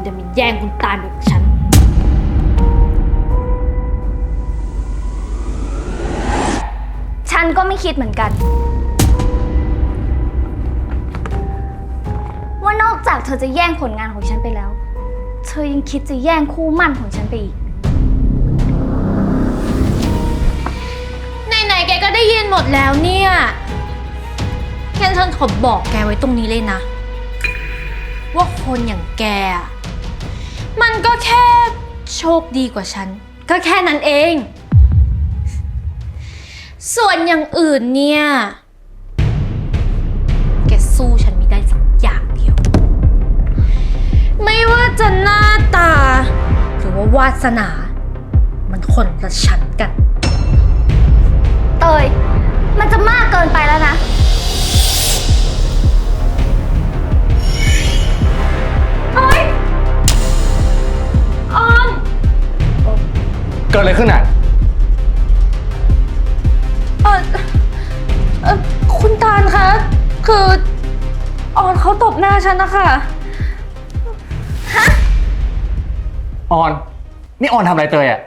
คุณจะมาแย่งคุณตาลแบบฉัน ฉันก็ไม่คิดเหมือนกัน ว่านอกจากเธอจะแย่งผลงานของฉันไปแล้ว เธอยังคิดจะแย่งคู่หมั่นของฉันไปอีก ไหนๆแกก็ได้ยินหมดแล้วเนี่ยงั้นฉันขอบอกแกไว้ตรงนี้เลยนะ ว่าคนอย่างแกอะมันก็แค่โชคดีกว่าฉัน ก็แค่นั้นเอง ส่วนอย่างอื่นเนี่ย แกสู้ฉันไม่ได้สักอย่างเดียว ไม่ว่าจะหน้าตา หรือว่าวาสนา มันคนละชั้นกัน เตย มันจะมากเกินไปแล้วนะ เกิดอะไรขึ้นอะ เออเออคุณตาลคะ คือออนเขาตบหน้าฉันนะคะ ออน นี่ออนทำอะไรเตยอะ